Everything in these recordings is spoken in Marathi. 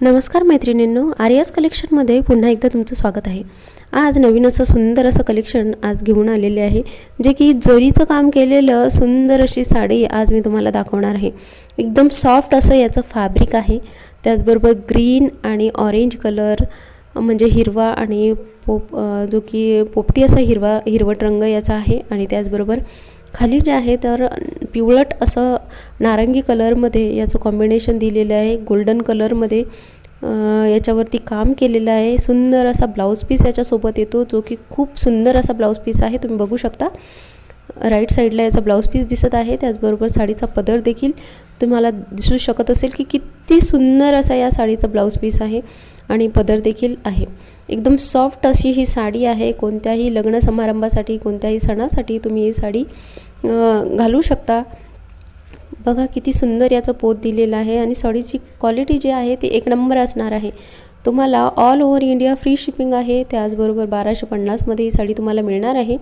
नमस्कार मैत्रिणींनो आर्यास कलेक्शनमध्ये पुन्हा एकदा तुमचं स्वागत आहे. आज नवीन असं सुंदर असं कलेक्शन आज घेऊन आलेले आहे जे की जरीचं काम केलेलं सुंदर अशी साडी आज मी तुम्हाला दाखवणार आहे. एकदम सॉफ्ट असं याचं फॅब्रिक आहे त्याचबरोबर ग्रीन आणि ऑरेंज कलर म्हणजे हिरवा आणि पोप जो की पोपटी असा हिरवा हिरवट रंग याचा आहे आणि त्याचबरोबर खाली जे आहे तर पिवळट असं नारंगी कलरमध्ये याचं कॉम्बिनेशन दिलेलं आहे गोल्डन कलरमध्ये अ, याच्यावरती काम केलेलं आहे. सुंदर असा ब्लाऊज पीस याच्यासोबत येतो जो की खूप सुंदर असा ब्लाऊज पीस आहे. तुम्ही बघू शकता. राईट साईडला याचा ब्लाऊज पीस दिसत आहे. त्याचबरोबर साडीचा पदर देखील तुम्हाला दिसू शकत असेल की किती सुंदर असा या साडीचा ब्लाऊज पीस आहे आणि पदर देखील आहे. एकदम सॉफ्ट अशी ही साडी आहे. कोणत्याही लग्न समारंभासाठी कोणत्याही सणासाठी तुम्ही ही साडी घालू शकता. बघा किती सुंदर याचं पोत दिलेलं आहे आणि साडीची क्वालिटी जी आहे ती एक नंबर असणार आहे. तुम्हाला all over India free shipping आहे. त्याचबरोबर बाराशे पन्नासमध्ये ही साडी तुम्हाला मिळणार आहे.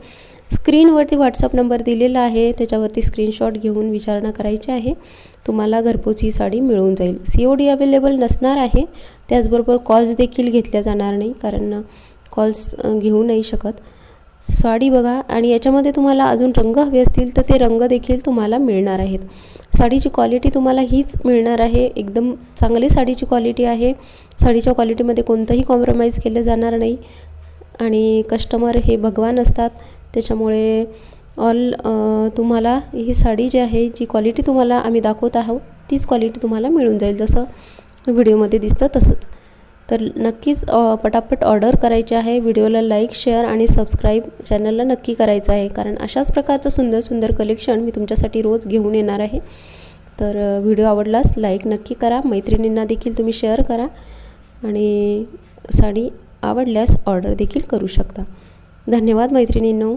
स्क्रीनवरती व्हॉट्सअप नंबर दिलेला आहे. त्याच्यावरती स्क्रीनशॉट घेऊन विचारणा करायची आहे. तुम्हाला घरपोच ही साडी मिळून जाईल. सी ओ डी अवेलेबल नसणार आहे. त्याचबरोबर कॉल्स देखील घेतल्या जाणार नाही कारण कॉल्स घेऊ नाही शकत. साडी बघा आणि याच्यामध्ये तुम्हाला अजून रंग हवे असतील तर ते रंग देखील तुम्हाला मिळणार आहेत. साडीची क्वालिटी तुम्हाला हीच मिळणार आहे. एकदम चांगली साडीची क्वालिटी आहे. साडीच्या क्वालिटीमध्ये कोणतंही कॉम्प्रोमाइज केलं जाणार नाही. आणि कस्टमर हे भगवान असतात. त्याच्यामुळे ऑल तुम्हाला ही साडी जी आहे जी क्वालिटी तुम्हाला आम्ही दाखवत आहोत तीच क्वालिटी तुम्हाला मिळून जाईल. जसं व्हिडिओमध्ये दिसतं तसंच. तर नक्कीच पटापट ऑर्डर करायची आहे. व्हिडिओला लाईक शेअर आणि सबस्क्राईब चॅनलला नक्की करायचं आहे. कारण अशाच प्रकारचं सुंदर सुंदर कलेक्शन मी तुमच्यासाठी रोज घेऊन येणार आहे. तर व्हिडिओ आवडलास लाईक नक्की करा. मैत्रिणींना देखील तुम्ही शेअर करा. आणि साडी आवडल्यास ऑर्डर देखील करू शकता. धन्यवाद मैत्रिणींनो.